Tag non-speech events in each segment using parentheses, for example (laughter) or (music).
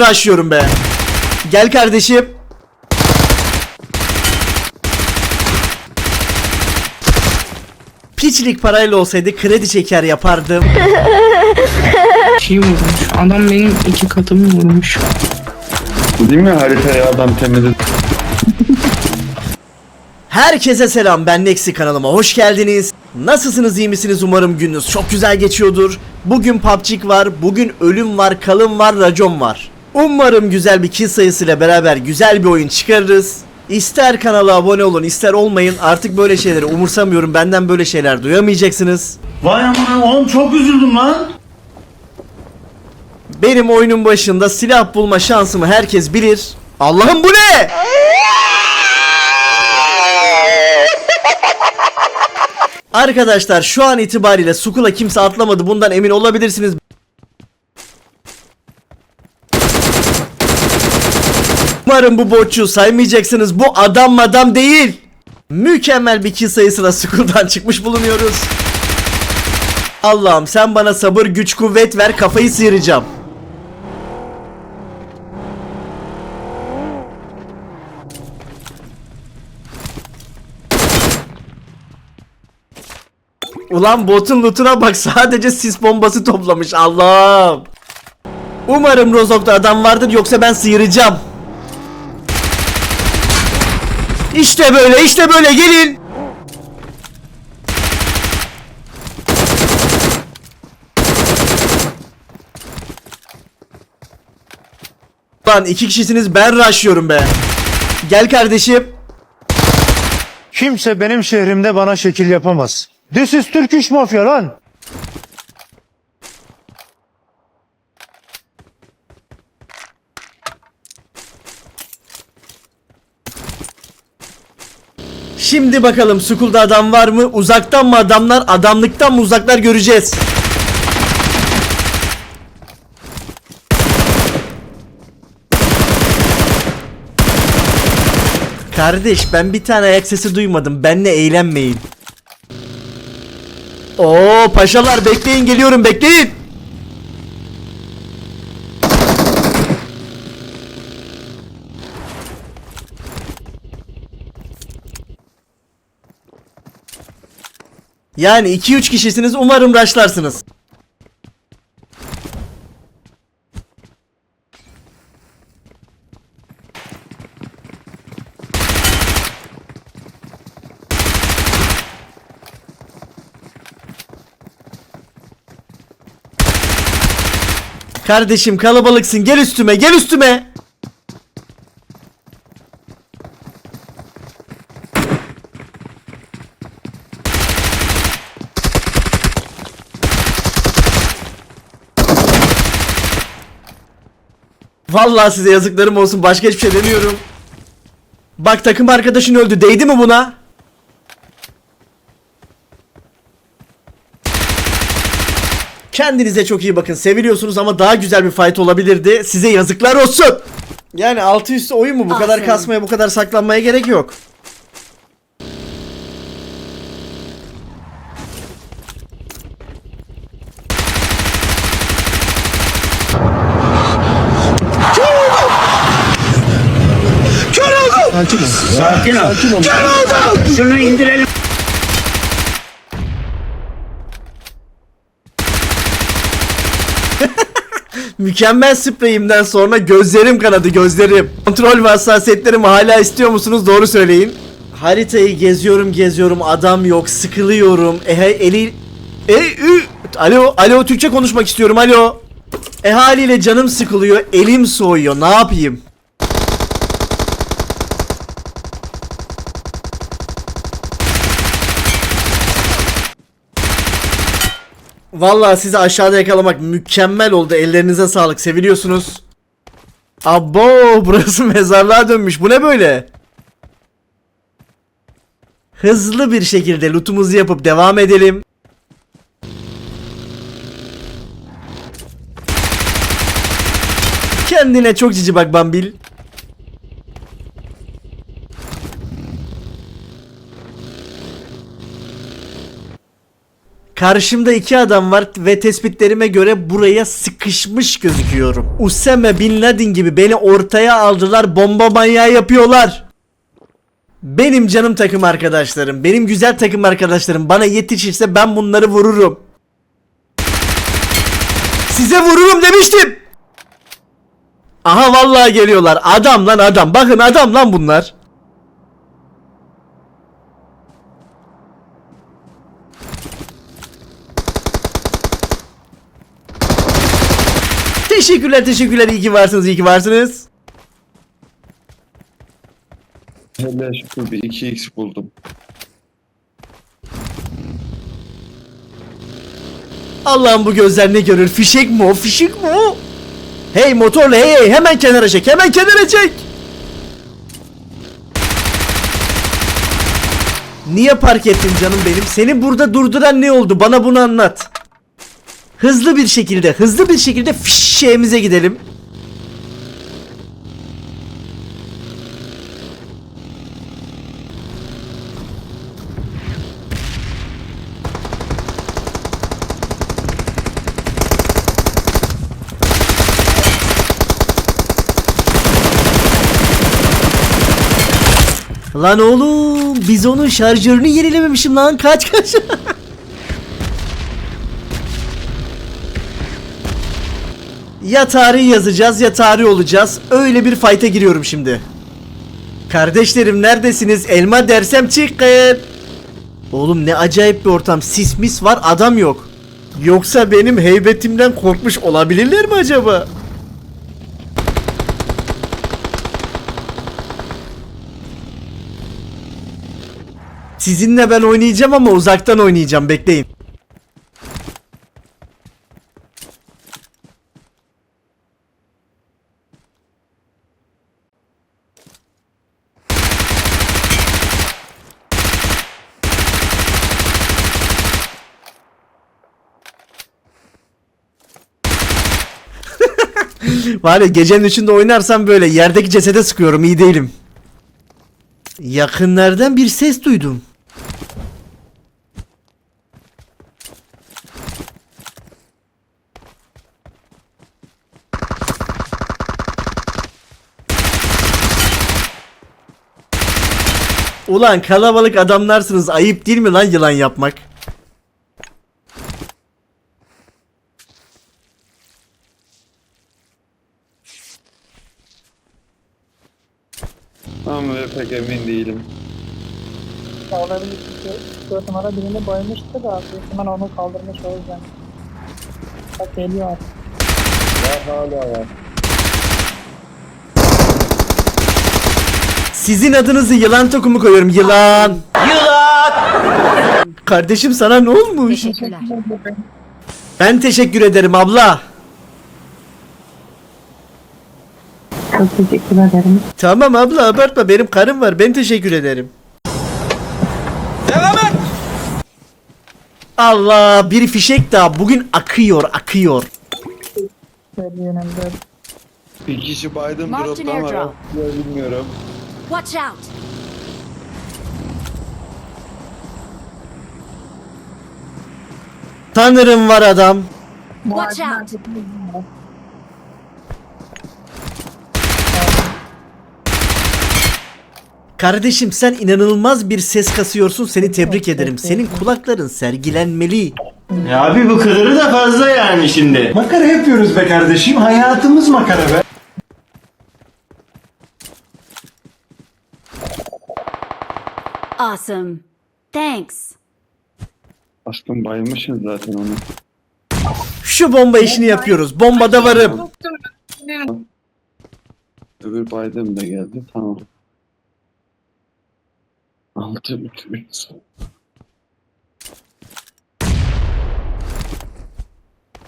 Başlıyorum be. Gel kardeşim. Piçlik parayla olsaydı kredi çeker yapardım. Şey vurmuş. Adam benim iki katımı vurmuş. Değil mi haritaya adam temizledi? Herkese selam ben Nexi kanalıma hoş geldiniz. Nasılsınız iyi misiniz umarım gününüz çok güzel geçiyordur. Bugün PUBG var, bugün ölüm var, kalım var, racon var. Umarım güzel bir kill sayısıyla beraber güzel bir oyun çıkarırız. İster kanala abone olun ister olmayın artık böyle şeyleri umursamıyorum benden böyle şeyler duyamayacaksınız. Vay aman oğlum çok üzüldüm lan. Benim oyunun başında silah bulma şansımı herkes bilir. Allah'ım bu ne? Arkadaşlar şu an itibariyle Sukula kimse atlamadı bundan emin olabilirsiniz. Umarım bu botçu saymayacaksınız. Bu adam madam değil. Mükemmel bir kill sayısıyla (laughs) Sukul'dan çıkmış bulunuyoruz. Allah'ım sen bana sabır güç kuvvet ver kafayı sıyıracağım. Ulan botun lootuna bak (laughs) sadece sis bombası toplamış Allah'ım. Umarım Rozok'ta adam vardır yoksa ben sıyıracağım. İşte böyle işte böyle gelin. Lan iki kişisiniz ben rushlıyorum be. Gel kardeşim. Kimse benim şehrimde bana şekil yapamaz. This is Turkish mafya lan. Şimdi bakalım Skull'da adam var mı? Uzaktan mı adamlar? Adamlıktan mı uzaklar göreceğiz. Kardeş ben bir tane ayak sesi duymadım. Benle eğlenmeyin. Oo paşalar bekleyin geliyorum bekleyin. Yani 2-3 kişisiniz umarım raşlarsınız. Kardeşim kalabalıksın gel üstüme gel üstüme. Vallahi size yazıklarım olsun başka hiçbir şey demiyorum. Bak takım arkadaşın öldü değdi mi buna? Kendinize çok iyi bakın. Seviliyorsunuz ama daha güzel bir fight olabilirdi. Size yazıklar olsun. Yani altı üstü oyun mu? Bu kadar Aferin. kasmaya, bu kadar saklanmaya gerek yok. Sakin ol. Şunu indirelim. (laughs) Mükemmel spreyimden sonra gözlerim kanadı gözlerim. Kontrol ve hassasiyetlerimi hala istiyor musunuz? Doğru söyleyin. Haritayı geziyorum geziyorum adam yok sıkılıyorum. E he, eli... E, ü, alo alo Türkçe konuşmak istiyorum alo. E haliyle canım sıkılıyor elim soğuyor ne yapayım? Vallahi sizi aşağıda yakalamak mükemmel oldu. Ellerinize sağlık. Seviliyorsunuz. Abo (laughs) burası mezarlığa dönmüş. Bu ne böyle? Hızlı bir şekilde lootumuzu yapıp devam edelim. Kendine çok cici bak Bambil. Karşımda iki adam var ve tespitlerime göre buraya sıkışmış gözüküyorum. Usame Bin Laden gibi beni ortaya aldılar bomba manyağı yapıyorlar. Benim canım takım arkadaşlarım, benim güzel takım arkadaşlarım bana yetişirse ben bunları vururum. Size vururum demiştim. Aha vallahi geliyorlar. Adam lan adam. Bakın adam lan bunlar. Teşekkürler teşekkürler iyi ki varsınız iyi ki varsınız. Hele şükür bir 2x buldum. Allah'ım bu gözler ne görür? Fişek mi o? Fişek mi o? Hey motorlu hey hey hemen kenara çek hemen kenara çek. Niye park ettin canım benim? Seni burada durduran ne oldu? Bana bunu anlat. Hızlı bir şekilde, hızlı bir şekilde fişeğimize gidelim. Lan oğlum biz onun şarjörünü yenilememişim lan kaç kaç. (laughs) ya tarih yazacağız ya tarih olacağız. Öyle bir fight'a giriyorum şimdi. Kardeşlerim neredesiniz? Elma dersem çıkın. Oğlum ne acayip bir ortam. Sis mis var adam yok. Yoksa benim heybetimden korkmuş olabilirler mi acaba? Sizinle ben oynayacağım ama uzaktan oynayacağım bekleyin. Var ya gecenin üçünde oynarsam böyle yerdeki cesede sıkıyorum iyi değilim. Yakınlardan bir ses duydum. Ulan kalabalık adamlarsınız ayıp değil mi lan yılan yapmak? Ama pek emin değilim. Olabilir çünkü 4 numara birini baymıştı da büyük ihtimal onu kaldırmış o yüzden. Bak geliyor artık. Sizin adınızı yılan tokumu koyuyorum yılan. Yılan. Kardeşim sana ne olmuş? Teşekkürler. Ben teşekkür ederim abla. Çok teşekkür ederim. Tamam abla abartma benim karım var ben teşekkür ederim. Devam et. Allah bir fişek daha bugün akıyor akıyor. Bir kişi Marked an droptan var. airdrop. Ya bilmiyorum. Watch out! Tanrım var adam. Watch out! Kardeşim sen inanılmaz bir ses kasıyorsun seni tebrik ederim. Senin kulakların sergilenmeli. Ya abi bu kadarı da fazla yani şimdi. Makara yapıyoruz be kardeşim. Hayatımız makara be. Awesome. Thanks. Aslında baymışız zaten onu. Şu bomba işini yapıyoruz. Bombada varım. Öbür baydım da geldi. Tamam. 6 3 3.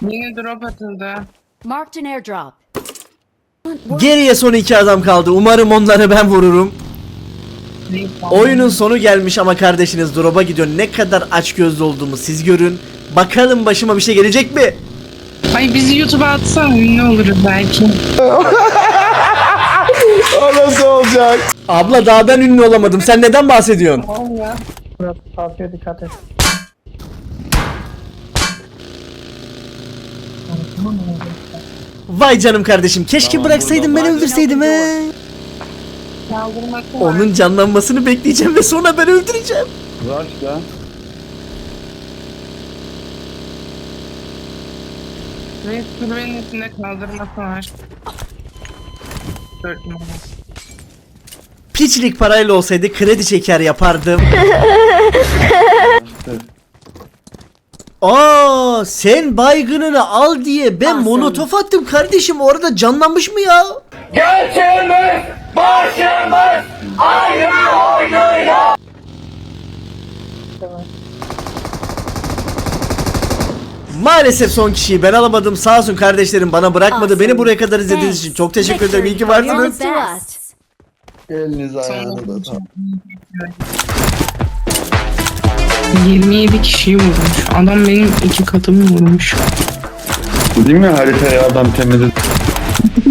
Yine drop atıldı. Marked an airdrop. Geriye son iki adam kaldı. Umarım onları ben vururum. Oyunun sonu gelmiş ama kardeşiniz drop'a gidiyor. Ne kadar aç gözlü olduğumu siz görün. Bakalım başıma bir şey gelecek mi? Ay bizi YouTube'a atsan ünlü oluruz belki. (laughs) Abla daha ben ünlü olamadım. Sen neden bahsediyorsun? Biraz sarsıyor dikkat et. Vay canım kardeşim keşke Tamam, bıraksaydın buradan beni bak. öldürseydin he. Var. Onun canlanmasını bekleyeceğim ve sonra ben öldüreceğim. Rush da. Ve kulübenin içinde kaldırması var. Dört numara. Piçlik parayla olsaydı kredi çeker yapardım. (laughs) Aa sen baygınını al diye ben molotof attım kardeşim orada canlanmış mı ya? Maalesef son kişiyi ben alamadım. Sağ olsun kardeşlerim bana bırakmadı. Awesome. Beni buraya kadar izlediğiniz için çok teşekkür ederim. İyi ki varsınız. Eliniz ayağınıza tamam. 27 kişiyi vurmuş. Adam benim iki katımı vurmuş. Değil mi haritaya adam temizledi? (laughs)